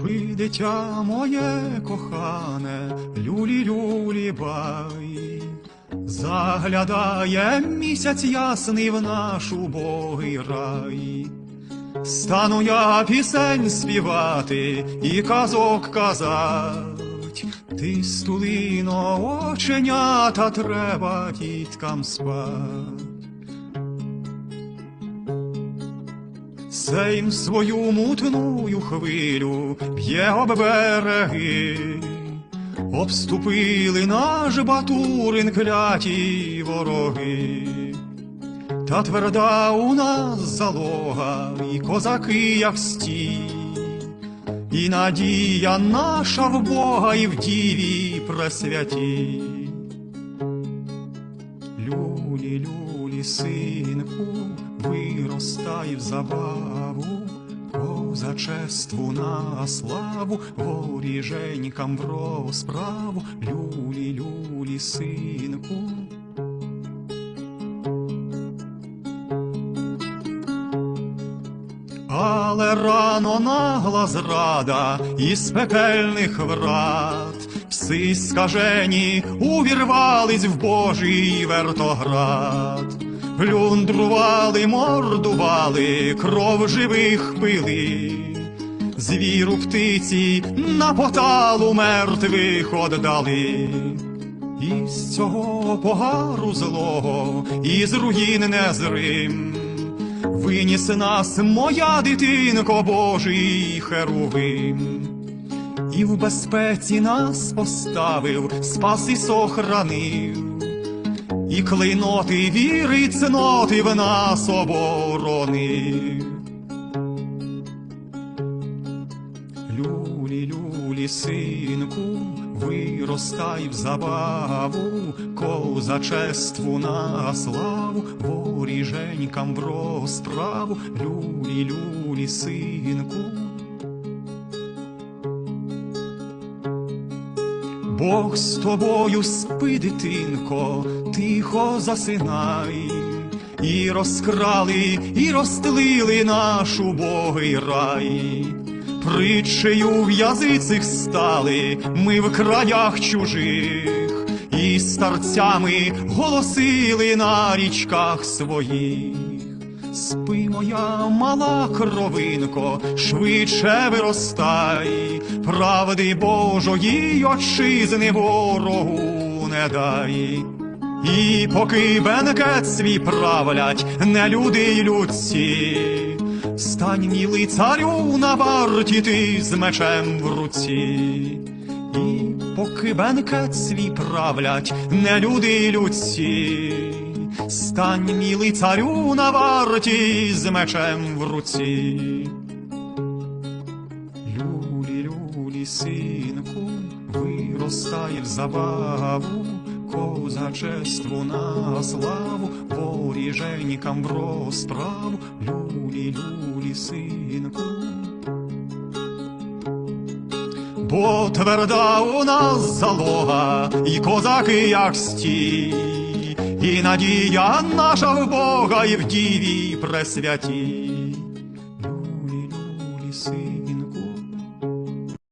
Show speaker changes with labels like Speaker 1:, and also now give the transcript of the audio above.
Speaker 1: Спи, дитя моє кохане, люлі люлі бай. Заглядає місяць ясний в наш убогий рай. Стану я пісень співати і казок казать. Ти стулино оченята треба діткам спать. Сейм свою мутную хвилю б'є об береги, обступили наш Батурин кляті вороги. Та тверда у нас залога, і козаки, як стій, і надія наша в Бога і в діві пресвятій. Люлі, люлі, синку, виростай в забаву, козачеству на славу, воріженькам в розправу, люлі, люлі, синку. Але рано нагла зрада із пекельних врат, пси скажені увірвались в Божий вертоград, плюндрували, мордували, кров живих пили, звіру птиці на поталу мертвих оддали. Із цього погару злого, із руїн незрим, Виніс нас, моя дитинко, Божий херувим, і в безпеці нас поставив, спас і сохранив, і клейноти віри цноти в нас оборонив. Люлі, люлі, синку, виростай в забаву, козачеству на славу, воріженькам в розправу, люлі, люлі, синку. Бог з тобою спи, дитинко, тихо засинай, і розкрали, і розстелили наш убогий рай. Притчею в язицих стали ми в краях чужих, і старцями голосили на річках своїх. Спи, моя мала кровинко, швидше виростай, правди Божої отчизни ворогу не дай. І поки бенкет свій правлять не люди й людці, стань мілий царю на варті ти з мечем в руці. І поки бенкет свій правлять не люди й людці, стань мілий царю на варті з мечем в руці. Люлі, люлі, синку, виростай в забаву, козачеству на славу, воріженькам в розправу, люлі, люлі, синку. Бо тверда у нас залога, і козаки, як стій, і надія наша в Бога, і в діві пресвяті. Люлі, люлі, синку.